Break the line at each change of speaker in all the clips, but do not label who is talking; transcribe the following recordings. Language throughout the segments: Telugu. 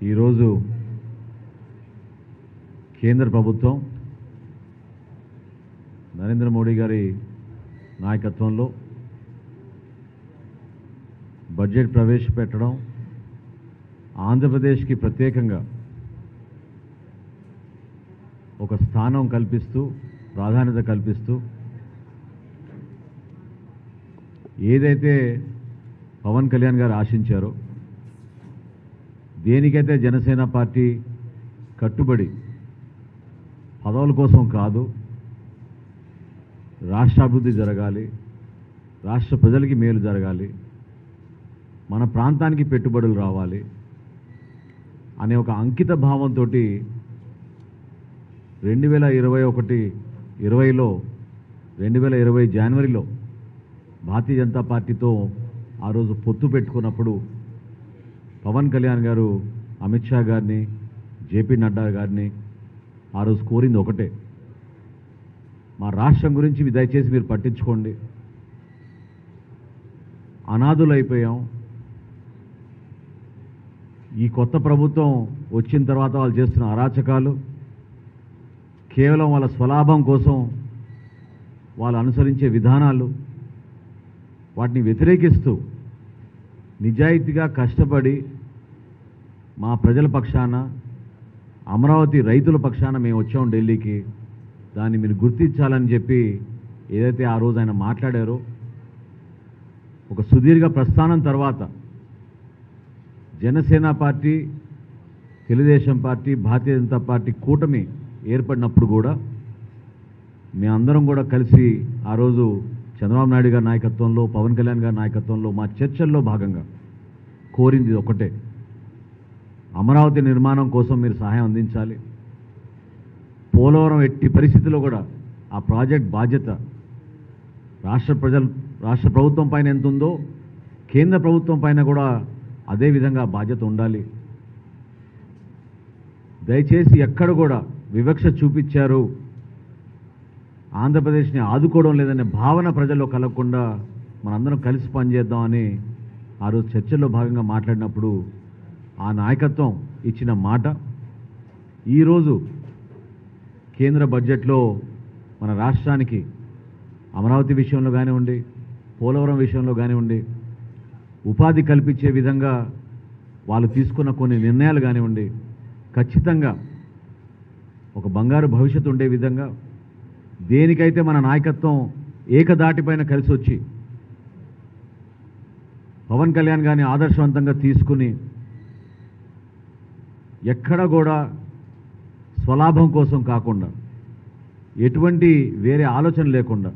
ఈరోజు కేంద్ర ప్రభుత్వం నరేంద్ర మోడీ గారి నాయకత్వంలో బడ్జెట్ ప్రవేశపెట్టడం ఆంధ్రప్రదేశ్కి ప్రత్యేకంగా ఒక స్థానం కల్పిస్తూ ప్రాధాన్యత కల్పిస్తూ ఏదైతే పవన్ కళ్యాణ్ గారు ఆశించారో దేనికైతే జనసేన పార్టీ కట్టుబడి పదవుల కోసం కాదు రాష్ట్రాభివృద్ధి జరగాలి రాష్ట్ర ప్రజలకి మేలు జరగాలి మన ప్రాంతానికి పెట్టుబడులు రావాలి అనే ఒక అంకిత భావంతో రెండు వేల ఇరవై ఒకటి ఇరవైలో రెండు వేల ఇరవై జనవరిలో భారతీయ జనతా పార్టీతో ఆ రోజు పొత్తు పెట్టుకున్నప్పుడు పవన్ కళ్యాణ్ గారు అమిత్ షా గారిని జేపీ నడ్డా గారిని ఆ రోజు కోరింది ఒకటే. మా రాష్ట్రం గురించి దయచేసి మీరు పట్టించుకోండి. అనాథులైపోయాం. ఈ కొత్త ప్రభుత్వం వచ్చిన తర్వాత వాళ్ళు చేస్తున్న అరాచకాలు కేవలం వాళ్ళ స్వలాభం కోసం వాళ్ళు అనుసరించే విధానాలు వాటిని వ్యతిరేకిస్తూ నిజాయితీగా కష్టపడి మా ప్రజల పక్షాన అమరావతి రైతుల పక్షాన మేము వచ్చాం ఢిల్లీకి. దాన్ని మీరు గుర్తించాలని చెప్పి ఏదైతే ఆ రోజు ఆయన మాట్లాడారో ఒక సుదీర్ఘ ప్రస్థానం తర్వాత Janasena party Telugu Desam party Bharatiya Janata party కూటమి ఏర్పడినప్పుడు కూడా మేమందరం కూడా కలిసి ఆ రోజు చంద్రబాబు నాయుడు గారి నాయకత్వంలో పవన్ కళ్యాణ్ గారి నాయకత్వంలో మా చర్చల్లో భాగంగా కోరింది ఒకటే. అమరావతి నిర్మాణం కోసం మీరు సహాయం అందించాలి. పోలవరం ఎట్టి పరిస్థితుల్లో కూడా ఆ ప్రాజెక్ట్ బాధ్యత రాష్ట్ర ప్రజలు రాష్ట్ర ప్రభుత్వం పైన ఎంత ఉందో కేంద్ర ప్రభుత్వం పైన కూడా అదే విధంగా బాధ్యత ఉండాలి. దయచేసి ఎక్కడ కూడా వివక్ష చూపించారు ఆంధ్రప్రదేశ్ని ఆదుకోవడం లేదనే భావన ప్రజల్లో కలగకుండా మనందరం కలిసి పనిచేద్దామని ఆ రోజు చర్చల్లో భాగంగా మాట్లాడినప్పుడు ఆ నాయకత్వం ఇచ్చిన మాట ఈరోజు కేంద్ర బడ్జెట్లో మన రాష్ట్రానికి అమరావతి విషయంలో కానివ్వండి పోలవరం విషయంలో కానివ్వండి ఉపాధి కల్పించే విధంగా వాళ్ళు తీసుకున్న కొన్ని నిర్ణయాలు కానివ్వండి ఖచ్చితంగా ఒక బంగారు భవిష్యత్తు ఉండే విధంగా దేనికైతే మన నాయకత్వం ఏకదాటిపైన కలిసి వచ్చి పవన్ కళ్యాణ్ గారిని ఆదర్శవంతంగా తీసుకుని ఎక్కడ కూడా స్వలాభం కోసం కాకుండా ఎటువంటి వేరే ఆలోచన లేకుండా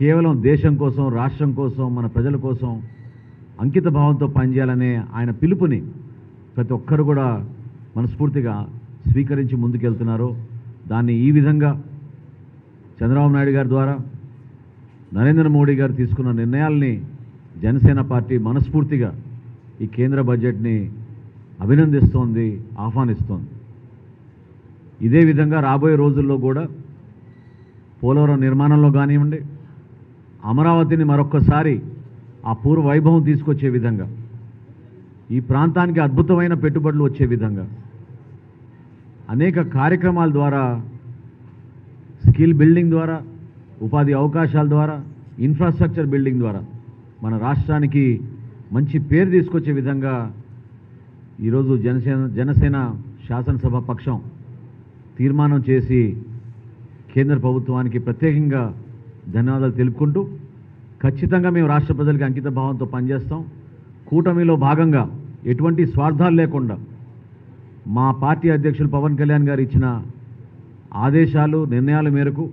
కేవలం దేశం కోసం రాష్ట్రం కోసం మన ప్రజల కోసం అంకిత భావంతో పనిచేయాలనే ఆయన పిలుపుని ప్రతి ఒక్కరు కూడా మనస్ఫూర్తిగా స్వీకరించి ముందుకెళ్తున్నారు. దాన్ని ఈ విధంగా చంద్రబాబు నాయుడు గారి ద్వారా నరేంద్ర మోడీ గారు తీసుకున్న నిర్ణయాల్ని జనసేన పార్టీ మనస్ఫూర్తిగా ఈ కేంద్ర బడ్జెట్ని అభినందిస్తోంది ఆహ్వానిస్తోంది. ఇదే విధంగా రాబోయే రోజుల్లో కూడా పోలవరం నిర్మాణంలో కానివ్వండి అమరావతిని మరొక్కసారి ఆ పూర్వ వైభవం తీసుకొచ్చే విధంగా ఈ ప్రాంతానికి అద్భుతమైన పెట్టుబడులు వచ్చే విధంగా అనేక కార్యక్రమాల ద్వారా స్కిల్ బిల్డింగ్ ద్వారా ఉపాధి అవకాశాల ద్వారా ఇన్ఫ్రాస్ట్రక్చర్ బిల్డింగ్ ద్వారా మన రాష్ట్రానికి మంచి పేరు తీసుకొచ్చే విధంగా ఈరోజు జనసేన జనసేన శాసనసభ పక్షం తీర్మానం చేసి కేంద్ర ప్రభుత్వానికి ప్రత్యేకంగా ధన్యవాదాలు తెలుపుకుంటూ ఖచ్చితంగా మేము రాష్ట్ర ప్రజలకి అంకిత భావంతో పనిచేస్తాం. కూటమిలో భాగంగా ఎటువంటి స్వార్థాలు లేకుండా మా పార్టీ అధ్యక్షులు పవన్ కళ్యాణ్ గారు ఇచ్చిన ఆదేశాలు నిర్ణయాల మేరకు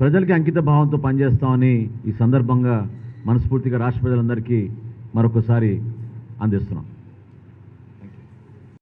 ప్రజలకి అంకిత భావంతో పనిచేస్తామని ఈ సందర్భంగా మనస్ఫూర్తిగా రాష్ట్ర ప్రజలందరికీ మరొకసారి అందిస్తున్నాం.